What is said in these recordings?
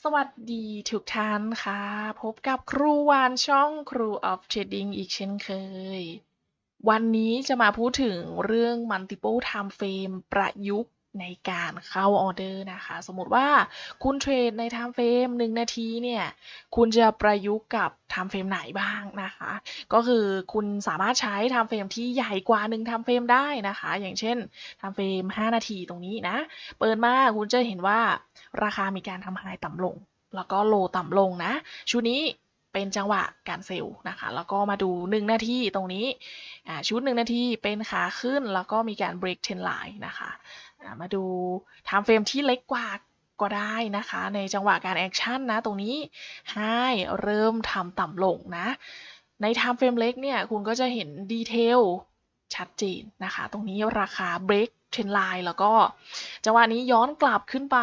สวัสดีทุกท่านค่ะ พบกับครูวานช่องครูออฟเทรดดิ้งอีกเช่นเคย วันนี้จะมาพูดถึงเรื่อง multiple time frame ประยุกต์ ในการเข้าออเดอร์นะคะ สมมติว่าคุณเทรดใน time frame 1นาทีเนี่ย คุณจะประยุกต์กับ time frame ไหนบ้างนะคะ ก็คือคุณสามารถใช้ time frame ที่ใหญ่กว่า1 time frame ได้นะคะ อย่างเช่น time frame 5นาทีตรงนี้นะ เปิดมาคุณจะเห็นว่าราคามีการทำไฮต่ำลง แล้วก็โลต่ำลงนะ ชุดนี้ เป็นจังหวะการเซลล์นะคะ แล้วก็มาดู 1 นาทีตรงนี้ชุด 1 นาทีเป็นขาขึ้น แล้วก็มีการ break trend line นะคะมาดู time frame ที่เล็กกว่าก็ได้นะคะ ในจังหวะการแอคชั่นนะ ตรงนี้ให้เริ่มทำต่ำลงนะ ใน time frame เล็กเนี่ย คุณก็จะเห็นดีเทลชัดเจนนะคะ ตรงนี้ราคา break เทรนไลน์แล้วก็จังหวะนี้ย้อนกลับขึ้นไป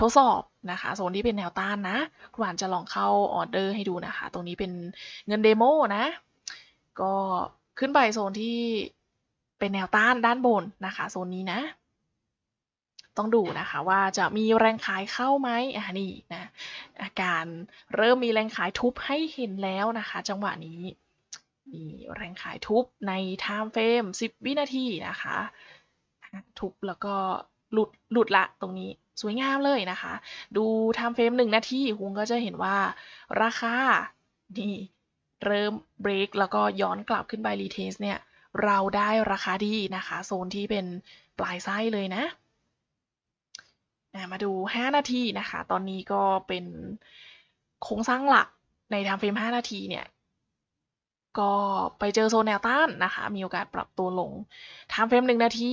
ทดสอบนะคะโซนที่เป็นแนวต้านนะคุณหวานจะลองเข้าออเดอร์ให้ดูนะคะ ตรงนี้เป็นเงินเดโมนะ ก็ขึ้นไปโซนที่เป็นแนวต้านด้านบนนะคะโซนนี้นะ ต้องดูนะคะว่าจะมีแรงขายเข้าไหมอ่านี่นะอาการเริ่มมีแรงขายทุบให้เห็นแล้วนะคะ จังหวะนี้มีแรงขายทุบใน time frame 10 วินาทีนะคะ ทุบแล้วก็หลุดหลุดละตรงนี้สวยงามเลยนะคะ ดูไทม์เฟรมหนึ่งนาทีคุณก็จะเห็นว่าราคานี่เริ่มเบรกแล้วก็ย้อนกลับขึ้นไปรีเทสเนี่ย เราได้ราคาดีนะคะ โซนที่เป็นปลายไส้เลยนะมาดู 5 นาทีนะคะ ตอนนี้ก็เป็นโครงสร้างหลักในไทม์เฟรม 5 นาทีเนี่ย ก็ไปเจอโซนแนวต้านนะคะ มีโอกาสปรับตัวลงไทม์เฟรม 1 นาที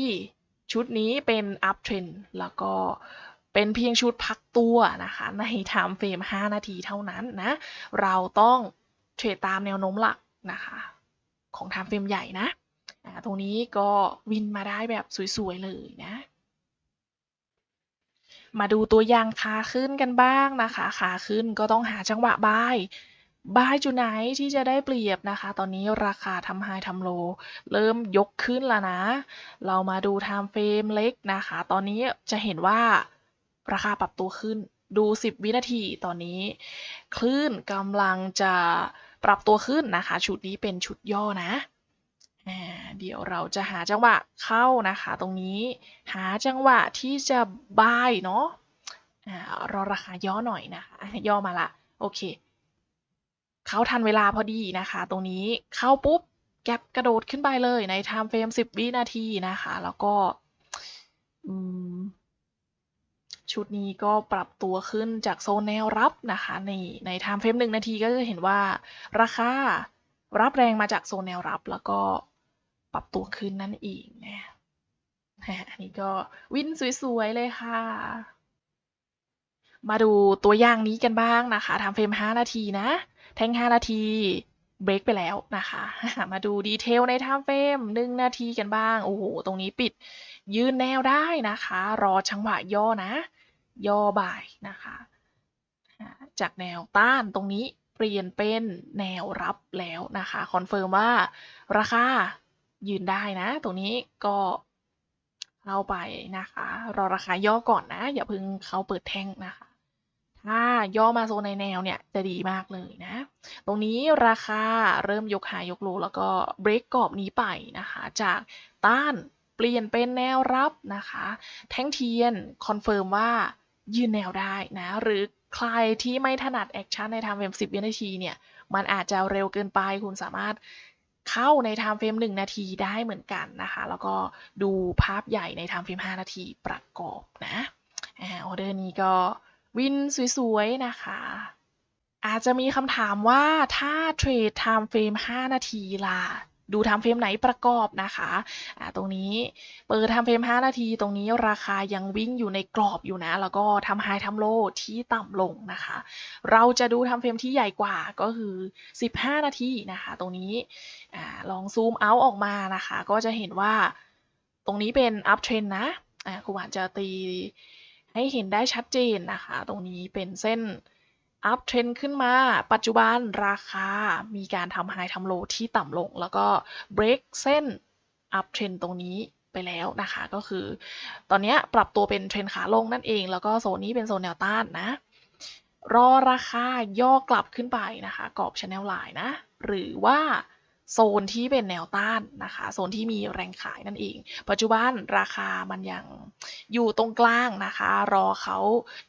ชุดนี้เป็น up trend แล้วก็เป็นเพียงชุดพักตัวนะคะ ใน time frame 5 นาทีเท่านั้นนะ เราต้องเทรดตามแนวโน้มหลักนะคะ ของ time frame ใหญ่นะตรงนี้ก็วินมาได้แบบสวย ๆ เลยนะ มาดูตัวอย่างขาขึ้นกันบ้างนะคะ ขาขึ้นก็ต้องหาจังหวะบาย บายจุดไหนที่จะได้เปรียบนะคะ ตอนนี้ราคาทำไฮทำโล เริ่มยกขึ้นแล้วนะ เรามาดู time frame เล็กนะคะ ตอนนี้จะเห็นว่าราคาปรับตัวขึ้น ดู 10 วินาทีตอนนี้ คลื่นกำลังจะปรับตัวขึ้นนะคะ ชุดนี้เป็นชุดย่อนะเดี๋ยวเราจะหาจังหวะเข้านะคะ ตรงนี้หาจังหวะที่จะบายเนาะรอราคาย่อหน่อยนะคะย่อมาละโอเค เขาทันเวลาพอดีนะคะ ตรงนี้เข้าปุ๊บแก็บกระโดดขึ้นไปเลยใน time frame 10วินาทีนะคะ แล้วก็ชุดนี้ก็ปรับตัวขึ้นจากโซนแนวรับนะคะในใน time frame 1นาทีก็จะเห็นว่าราคารับแรงมาจากโซนแนวรับ แล้วก็ปรับตัวขึ้นนั่นเองนะอันนี้ก็วินสวยๆเลยค่ะ มาดูตัวอย่างนี้กันบ้างนะคะทำเฟรม 5 นาทีนะ แท่ง 5 นาทีเบรกไปแล้วนะคะ มาดูดีเทลในไทม์เฟรม1นาทีกันบ้าง โอ้โห ตรงนี้ปิด ยืนแนวได้นะคะ รอจังหวะย่อนะ ย่อบ่ายนะคะ จากแนวต้านตรงนี้เปลี่ยนเป็นแนวรับแล้วนะคะ คอนเฟิร์มว่าราคายืนได้นะ ตรงนี้ก็เข้าไปนะคะ รอราคาย่อก่อนนะ อย่าเพิ่งเข้าเปิดแท่งนะคะ ถ้าย่อมาโซนในแนวเนี่ยจะดีมากเลยนะ ตรงนี้ราคาเริ่มยกหายกโลแล้วก็เบรกกรอบนี้ไปนะคะ จากต้านเปลี่ยนเป็นแนวรับนะคะ แท่งเทียนคอนเฟิร์มว่ายืนแนวได้นะ หรือใครที่ไม่ถนัดแอคชั่นในทำเฟรม10 วินาทีเนี่ย มันอาจจะเร็วเกินไปคุณสามารถเข้าในไทม์เฟรม1 นาทีได้เหมือนกันนะคะ แล้วก็ดูภาพใหญ่ในไทม์เฟรม5 นาทีประกอบนะออเดอร์นี้ก็ วินสวยๆ นะคะ อาจจะมีคำถามว่าถ้าเทรดไทม์เฟรม5 นาทีล่ะดูไทม์เฟรมไหนประกอบนะคะะตรงนี้เปิดไทม์เฟรม 5 นาที ตรงนี้ราคายังวิ่งอยู่ในกรอบอยู่นะ แล้วก็ทำไฮทำโลที่ต่ำลงนะคะ เราจะดูไทม์เฟรมที่ใหญ่กว่าก็คือ 15 นาทีนะคะ ตรงนี้อลองซูมเอาออกมานะคะ ก็จะเห็นว่าตรงนี้เป็นอัพเทรนนะครูหวานจะตี ให้เห็นได้ชัดเจนนะคะ ตรงนี้เป็นเส้นอัพเทรนขึ้นมา ปัจจุบันราคา มีการทำไฮทำโลที่ต่ำลง แล้วก็เบรกเส้นอัพเทรนตรงนี้ไปแล้วนะคะ ก็คือ ตอนนี้ปรับตัวเป็นเทรนขาลงนั่นเอง แล้วก็โซนนี้เป็นโซนแนวต้านนะ รอราคาย่อกลับขึ้นไปนะคะ กรอบ channel line นะ หรือว่า โซนที่เป็นแนวต้านนะคะ โซนที่มีแรงขายนั่นเอง ปัจจุบันราคามันยังอยู่ตรงกลางนะคะ รอเขา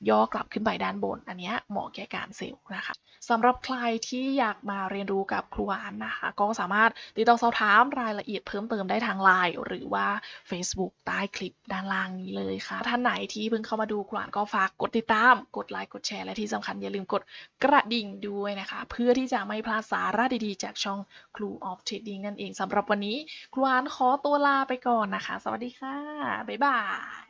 ย่อกลับขึ้นไปด้านบน อันเนี้ยเหมาะแก่การเซลล์นะคะสำหรับใครที่อยากมาเรียนรู้กับครูอานนะคะ ก็สามารถติดต่อสอบถามรายละเอียดเพิ่มเติมได้ทาง Line หรือว่า Facebook ใต้คลิปด้านล่างนี้เลยค่ะ ท่านไหนที่เพิ่งเข้ามาดูครูอานก็ฝากกดติดตาม กดไลค์กดแชร์และที่สำคัญอย่าลืมกดกระดิ่งด้วยนะคะ เพื่อที่จะไม่พลาดสาระดีๆ จากช่องครูอ of Trading นั่นเองสำหรับวันนี้ครูอานขอตัวลาไปก่อนนะคะ สวัสดีค่ะ บ๊ายบาย